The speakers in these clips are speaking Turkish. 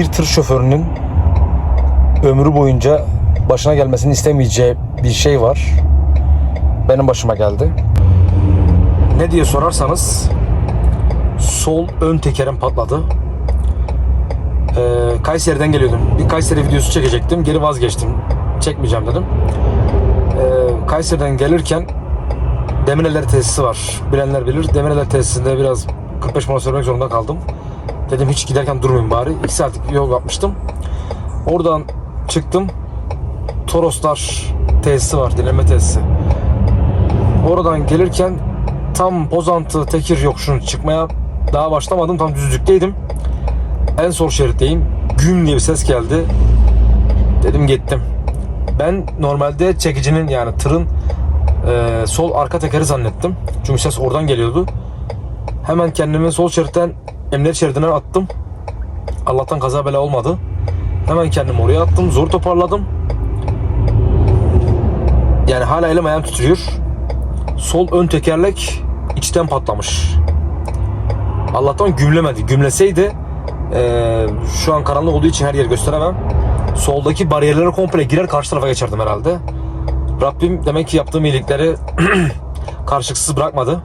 bir tır şoförünün ömrü boyunca başına gelmesini istemeyeceği bir şey var. Benim başıma geldi. Ne diye sorarsanız sol ön tekerim patladı. Ee, Kayseri'den geliyordum. Bir Kayseri videosu çekecektim. Geri vazgeçtim. Çekmeyeceğim dedim. Ee, Kayseri'den gelirken Demirel'ler tesisi var. Bilenler bilir. Demirel'ler tesisinde biraz 45 mola sürmek zorunda kaldım. Dedim hiç giderken durmayayım bari. 2 saatlik yol yapmıştım. Oradan çıktım. Toroslar tesisi var. Dinleme tesisi. Oradan gelirken tam Pozantı Tekir yokuşunu çıkmaya daha başlamadım. Tam düzlükteydim. En sol şeritteyim. Güm diye bir ses geldi. Dedim gittim. Ben normalde çekicinin yani tırın e, sol arka tekeri zannettim. Çünkü ses oradan geliyordu. Hemen kendimi sol şeritten emniyet şeridine attım. Allah'tan kaza bela olmadı. Hemen kendimi oraya attım. Zor toparladım. Yani hala elim ayağım titriyor. Sol ön tekerlek içten patlamış. Allah'tan gümlemedi. Gümleseydi eee, şu an karanlık olduğu için her yeri gösteremem. Soldaki bariyerlere komple girer karşı tarafa geçerdim herhalde. Rabbim demek ki yaptığım iyilikleri karşılıksız bırakmadı.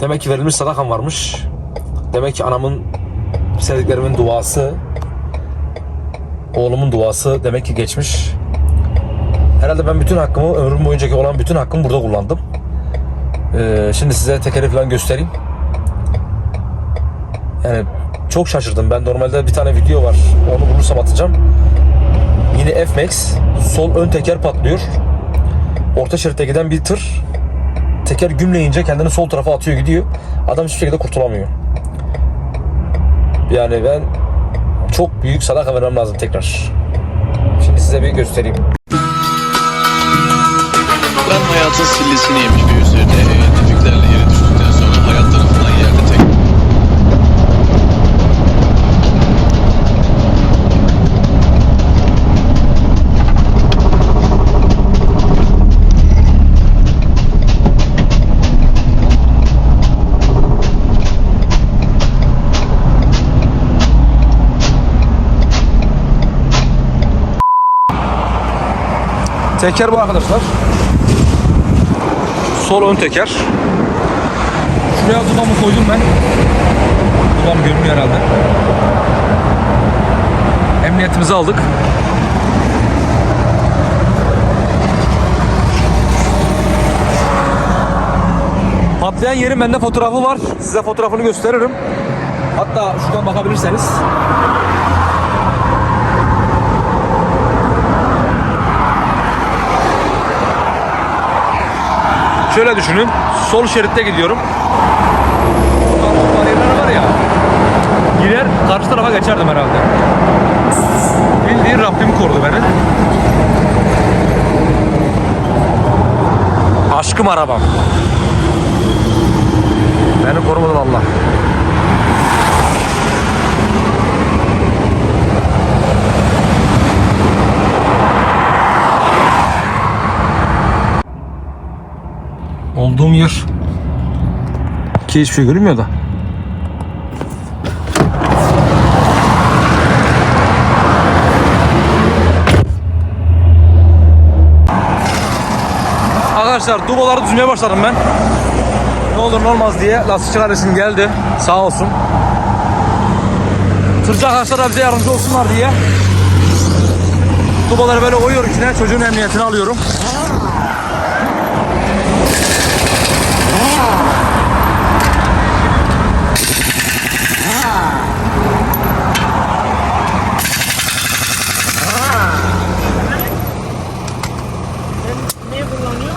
Demek ki verilmiş sadakam varmış. Demek ki anamın sevdiklerimin duası, oğlumun duası demek ki geçmiş. Herhalde ben bütün hakkımı, ömrüm boyuncaki olan bütün hakkımı burada kullandım. Ee, şimdi size tekeri falan göstereyim. Yani çok şaşırdım. Ben normalde bir tane video var. Onu bulursam atacağım. Yine F-Max. Sol ön teker patlıyor. Orta şeritte giden bir tır. Teker gümleyince kendini sol tarafa atıyor gidiyor. Adam hiçbir şekilde kurtulamıyor. Yani ben çok büyük sadaka vermem lazım tekrar. Şimdi size bir göstereyim. Ben hayatın sillesini yemiş bir üzerine Teker bu arkadaşlar. Sol ön teker. Şuraya dudamı koydum ben. Dudam görünüyor herhalde. Emniyetimizi aldık. Patlayan yerin bende fotoğrafı var. Size fotoğrafını gösteririm. Hatta şuradan bakabilirseniz. Şöyle düşünün. Sol şeritte gidiyorum. Karşı bariyerler var ya. Girer karşı tarafa geçerdim herhalde. Bildiğin Rabbim korudu beni. Aşkım arabam. Beni korumadı valla. Olduğum yer ki hiçbir şey görünmüyor da. Arkadaşlar dubaları düzmeye başladım ben. Ne olur ne olmaz diye lastikçi kardeşim geldi. Sağ olsun. Tırcı arkadaşlar da bize yardımcı olsunlar diye. Dubaları böyle koyuyorum içine çocuğun emniyetini alıyorum. Ne kullanıyor?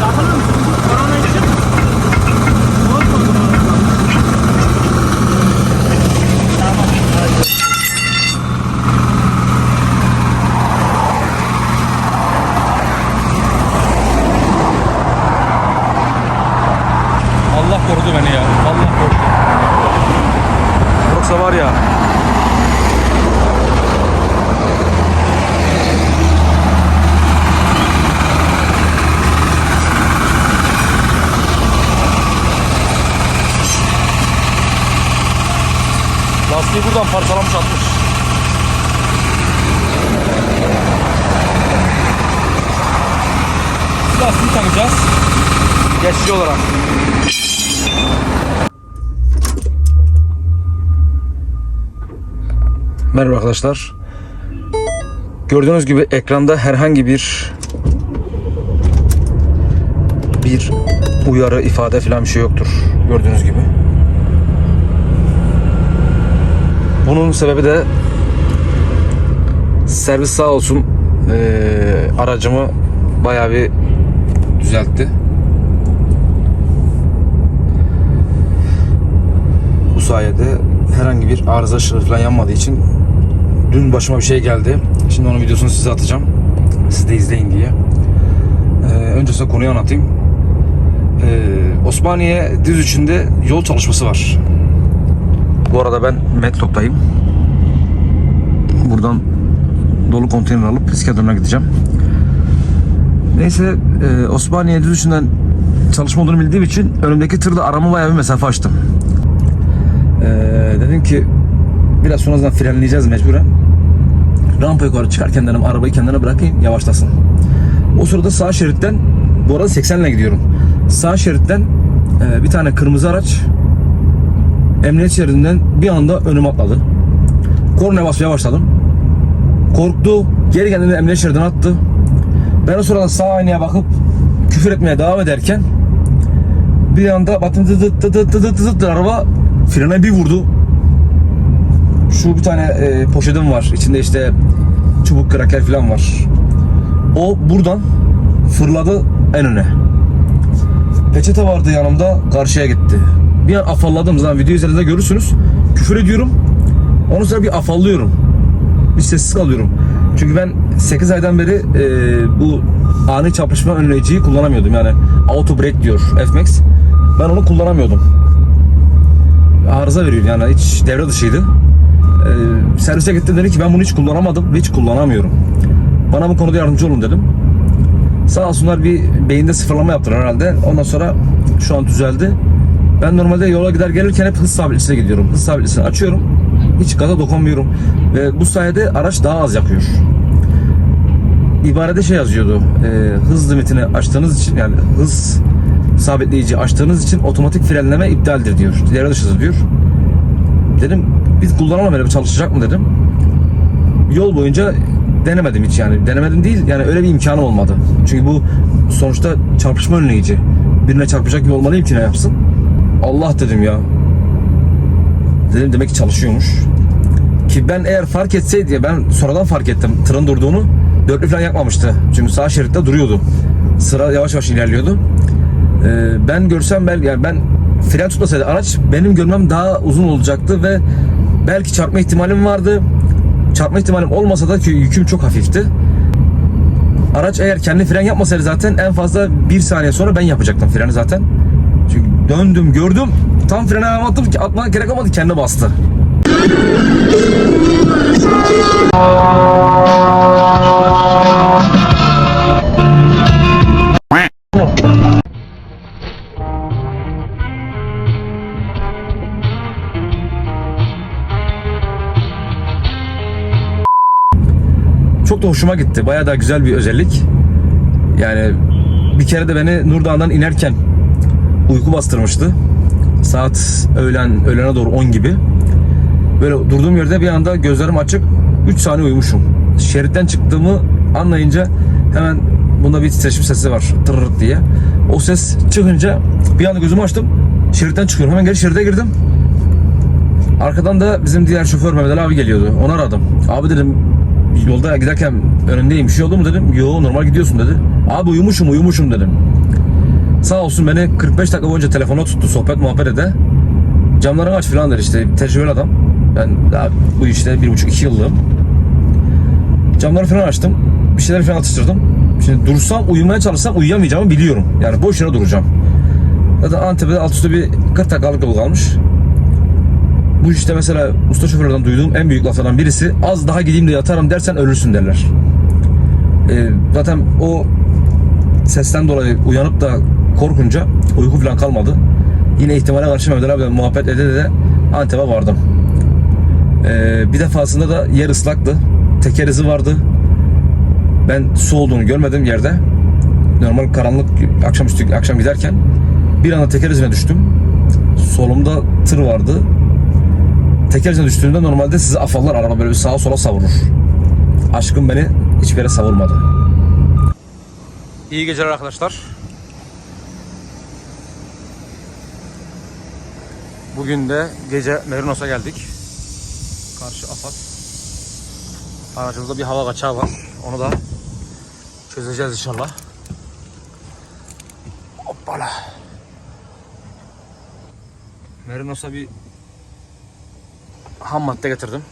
Takılır mısın? Korona için. Tamam. hadi. Allah korudu beni ya. Allah korudu. Yoksa var ya. Lastiği buradan parçalamış atmış. Lastiği takacağız. Geçici olarak. Merhaba arkadaşlar. Gördüğünüz gibi ekranda herhangi bir bir uyarı, ifade falan bir şey yoktur. Gördüğünüz gibi. Bunun sebebi de servis sağ olsun eee, aracımı bayağı bir düzeltti. Bu sayede herhangi bir arıza ışığı falan yanmadığı için dün başıma bir şey geldi. Şimdi onun videosunu size atacağım. Siz de izleyin diye. Ee, öncesinde konuyu anlatayım. Ee, Osmaniye düz içinde yol çalışması var. Bu arada ben Metlok'tayım. Buradan dolu konteyner alıp İskenderun'a gideceğim. Neyse e, Osmaniye düz içinden çalışma olduğunu bildiğim için önümdeki tırda arama bayağı bir mesafe açtım. Ee, dedim ki biraz sonradan frenleyeceğiz mecburen. Rampa yukarı çıkarken dedim arabayı kendine bırakayım yavaşlasın. O sırada sağ şeritten bu arada 80 ile gidiyorum. Sağ şeritten e, bir tane kırmızı araç emniyet şeridinden bir anda önüme atladı. Kornaya basmaya başladım. Korktu. Geri kendini emniyet şeridinden attı. Ben o sırada sağ aynaya bakıp küfür etmeye devam ederken bir anda baktım dı dı dı dı dı dı dı dı araba frene bir vurdu. Şu bir tane e, poşetim var. İçinde işte çubuk kraker falan var. O buradan fırladı en öne. Peçete vardı yanımda karşıya gitti. Bir an afalladım zaten video üzerinde görürsünüz. Küfür ediyorum. Ondan sonra bir afallıyorum. Bir sessiz kalıyorum. Çünkü ben 8 aydan beri e, bu ani çarpışma önleyiciyi kullanamıyordum. Yani auto brake diyor F-Max. Ben onu kullanamıyordum. Arıza veriyor yani hiç devre dışıydı. E, servise gittim dedi ki ben bunu hiç kullanamadım ve hiç kullanamıyorum. Bana bu konuda yardımcı olun dedim. Sağ olsunlar bir beyinde sıfırlama yaptılar herhalde. Ondan sonra şu an düzeldi. Ben normalde yola gider gelirken hep hız sabitlisine gidiyorum. Hız sabitlisini açıyorum. Hiç gaza dokunmuyorum. Ve bu sayede araç daha az yakıyor. İbarede şey yazıyordu. e, hız limitini açtığınız için yani hız sabitleyici açtığınız için otomatik frenleme iptaldir diyor. Devre dışıdır diyor. Dedim biz kullanalım öyle bir çalışacak mı dedim. Yol boyunca denemedim hiç yani. Denemedim değil yani öyle bir imkanım olmadı. Çünkü bu sonuçta çarpışma önleyici. Birine çarpacak gibi olmalıyım ki ne yapsın. Allah dedim ya. Dedim demek ki çalışıyormuş. Ki ben eğer fark etseydi ya ben sonradan fark ettim tırın durduğunu. Dörtlü falan yakmamıştı. Çünkü sağ şeritte duruyordu. Sıra yavaş yavaş ilerliyordu. Ee, ben görsem belki yani ben fren tutmasaydı araç benim görmem daha uzun olacaktı ve belki çarpma ihtimalim vardı. Çarpma ihtimalim olmasa da ki yüküm çok hafifti. Araç eğer kendi fren yapmasaydı zaten en fazla bir saniye sonra ben yapacaktım freni zaten. Döndüm gördüm tam frene attım ki atmaya gerek olmadı kendi bastı. Çok da hoşuma gitti. Bayağı da güzel bir özellik. Yani bir kere de beni Nurdağ'dan inerken uyku bastırmıştı. Saat öğlen öğlene doğru 10 gibi. Böyle durduğum yerde bir anda gözlerim açık 3 saniye uyumuşum. Şeritten çıktığımı anlayınca hemen bunda bir titreşim sesi var. Tırırt diye. O ses çıkınca bir anda gözümü açtım. Şeritten çıkıyorum. Hemen geri şeride girdim. Arkadan da bizim diğer şoför Mehmet Ali abi geliyordu. Onu aradım. Abi dedim yolda giderken önündeyim. Bir şey oldu mu dedim. Yo normal gidiyorsun dedi. Abi uyumuşum uyumuşum dedim. Sağ olsun beni 45 dakika boyunca telefona tuttu sohbet muhabbet ede. Camlarını aç falan der işte tecrübeli adam. Ben daha bu işte bir buçuk iki yıllığım. Camları falan açtım. Bir şeyler falan atıştırdım. Şimdi dursam uyumaya çalışsam uyuyamayacağımı biliyorum. Yani boşuna duracağım. Zaten Antep'te alt üstü bir 40 dakikalık yol kalmış. Bu işte mesela usta şoförlerden duyduğum en büyük laflardan birisi az daha gideyim de yatarım dersen ölürsün derler. Ee, zaten o sesten dolayı uyanıp da korkunca uyku falan kalmadı. Yine ihtimale karşı Mehmet abiyle muhabbet ede de Antep'e vardım. Ee, bir defasında da yer ıslaktı. Teker izi vardı. Ben su olduğunu görmedim yerde. Normal karanlık akşamüstü akşam giderken bir anda teker izine düştüm. Solumda tır vardı. Teker izine düştüğümde normalde sizi afallar araba böyle sağa sola savurur. Aşkım beni hiçbir yere savurmadı. İyi geceler arkadaşlar. Bugün de gece Merinos'a geldik. Karşı Afat. Aracımızda bir hava kaçağı var. Onu da çözeceğiz inşallah. Hoppala. Merinos'a bir ham madde getirdim.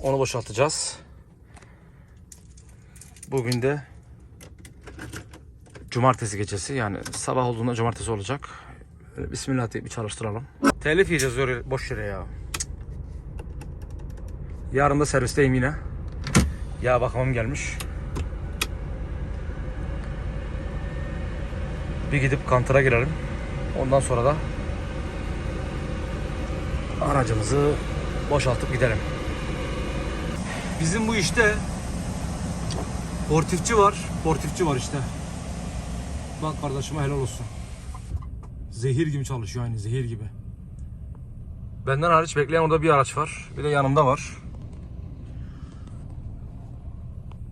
Onu boşaltacağız. Bugün de cumartesi gecesi yani sabah olduğunda cumartesi olacak. Bismillah deyip bir çalıştıralım. Telif yiyeceğiz öyle boş yere ya. Yarın da servisteyim yine. Yağ bakımım gelmiş. Bir gidip kantıra girelim. Ondan sonra da aracımızı boşaltıp gidelim. Bizim bu işte portifçi var. Portifçi var işte. Bak kardeşime helal olsun. Zehir gibi çalışıyor aynı zehir gibi. Benden hariç bekleyen orada bir araç var. Bir de yanımda var.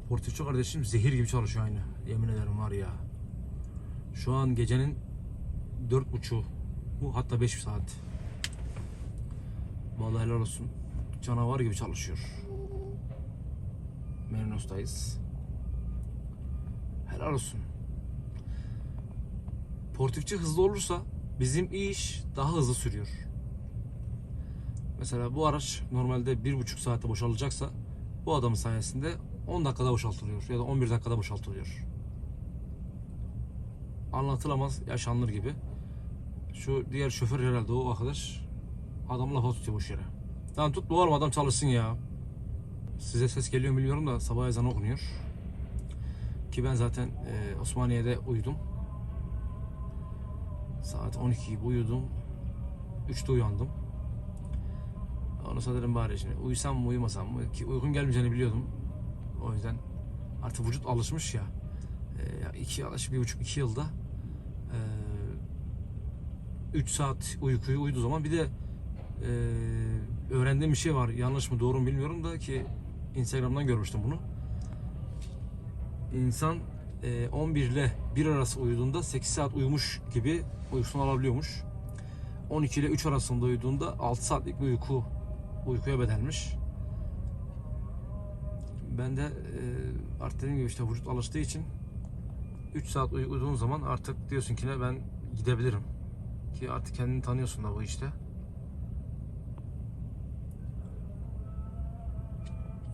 Portifçi kardeşim zehir gibi çalışıyor aynı. Yemin ederim var ya. Şu an gecenin dört buçuğu. Bu hatta beş saat. Vallahi helal olsun. Canavar gibi çalışıyor. Merinos'tayız. Helal olsun. Portifçi hızlı olursa bizim iş daha hızlı sürüyor. Mesela bu araç normalde bir buçuk saatte boşalacaksa bu adamın sayesinde 10 dakikada boşaltılıyor ya da 11 dakikada boşaltılıyor. Anlatılamaz, yaşanılır gibi. Şu diğer şoför herhalde o arkadaş adam lafa tutuyor boş yere. Tamam tut bu adam çalışsın ya. Size ses geliyor bilmiyorum da sabah ezanı okunuyor. Ki ben zaten e, Osmaniye'de uyudum. Saat 12 gibi uyudum. 3'te uyandım. Onu sonra dedim bari şimdi uyusam mı uyumasam mı ki uykum gelmeyeceğini biliyordum. O yüzden artık vücut alışmış ya. E, iki yaklaşık bir buçuk iki yılda e, 3 saat uykuyu uyuduğu zaman bir de e, öğrendiğim bir şey var. Yanlış mı doğru mu bilmiyorum da ki Instagram'dan görmüştüm bunu. İnsan 11 ile 1 arası uyuduğunda 8 saat uyumuş gibi uykusunu alabiliyormuş. 12 ile 3 arasında uyuduğunda 6 saatlik bir uyku uykuya bedelmiş. Ben de e, artık dediğim gibi işte vücut alıştığı için 3 saat uy- uyuduğun zaman artık diyorsun ki ne ben gidebilirim. Ki artık kendini tanıyorsun da bu işte.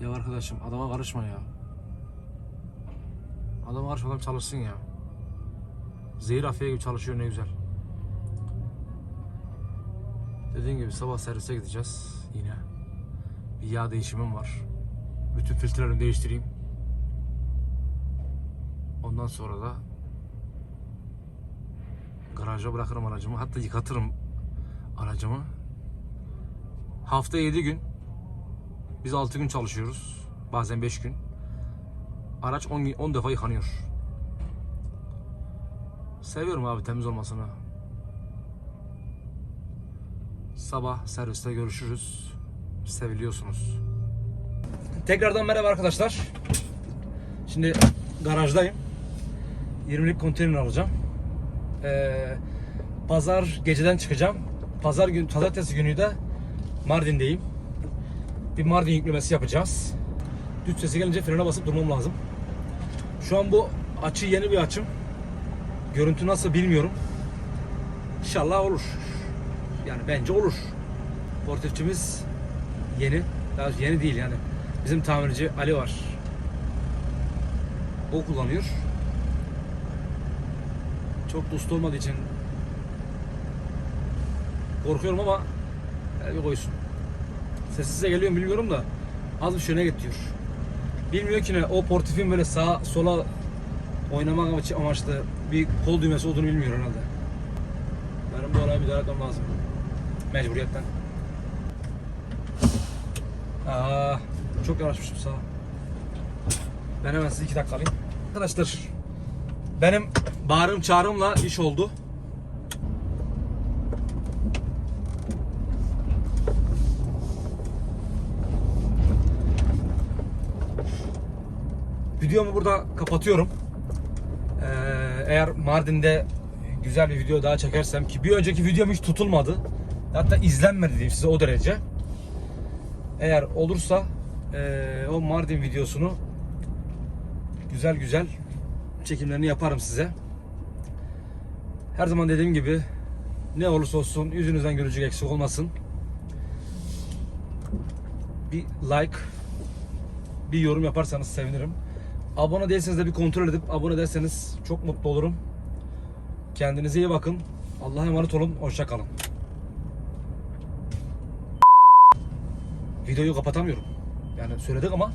Ya arkadaşım adama karışma ya. Adama karışma adam çalışsın ya. Zehir afiye gibi çalışıyor ne güzel. Dediğim gibi sabah servise gideceğiz yine. Bir yağ değişimim var. Bütün filtrelerimi değiştireyim. Ondan sonra da garaja bırakırım aracımı. Hatta yıkatırım aracımı. Hafta 7 gün. Biz 6 gün çalışıyoruz. Bazen 5 gün. Araç 10, 10 defa yıkanıyor. Seviyorum abi temiz olmasını. Sabah serviste görüşürüz. Seviliyorsunuz. Tekrardan merhaba arkadaşlar. Şimdi garajdayım. 20'lik konteyner alacağım. Ee, pazar geceden çıkacağım. Pazar gün, pazartesi günü de Mardin'deyim. Bir Mardin yüklemesi yapacağız. Düt sesi gelince frene basıp durmam lazım. Şu an bu açı yeni bir açım. Görüntü nasıl bilmiyorum. İnşallah olur. Yani bence olur. Portifçimiz yeni. Daha yeni değil yani. Bizim tamirci Ali var. O kullanıyor. Çok da usta olmadığı için korkuyorum ama bir koysun. Ses size geliyor bilmiyorum da az bir şöyle gidiyor. Bilmiyor ki ne o portifin böyle sağa sola oynamak amaç- amaçlı bir kol düğmesi olduğunu bilmiyor herhalde. Benim bu olaya müdahale etmem lazım. Mecburiyetten. Aa, çok yanaşmışım sağa. Ben hemen size iki dakika alayım. Arkadaşlar benim bağırım çağrımla iş oldu. Videomu burada kapatıyorum. Ee, eğer Mardin'de güzel bir video daha çekersem ki bir önceki videom hiç tutulmadı. Hatta izlenmedi diyeyim size o derece. Eğer olursa eee, o Mardin videosunu güzel güzel çekimlerini yaparım size. Her zaman dediğim gibi ne olursa olsun yüzünüzden gülücük eksik olmasın. Bir like, bir yorum yaparsanız sevinirim. Abone değilseniz de bir kontrol edip abone derseniz çok mutlu olurum. Kendinize iyi bakın. Allah'a emanet olun. Hoşça kalın. Videoyu kapatamıyorum. Yani söyledik ama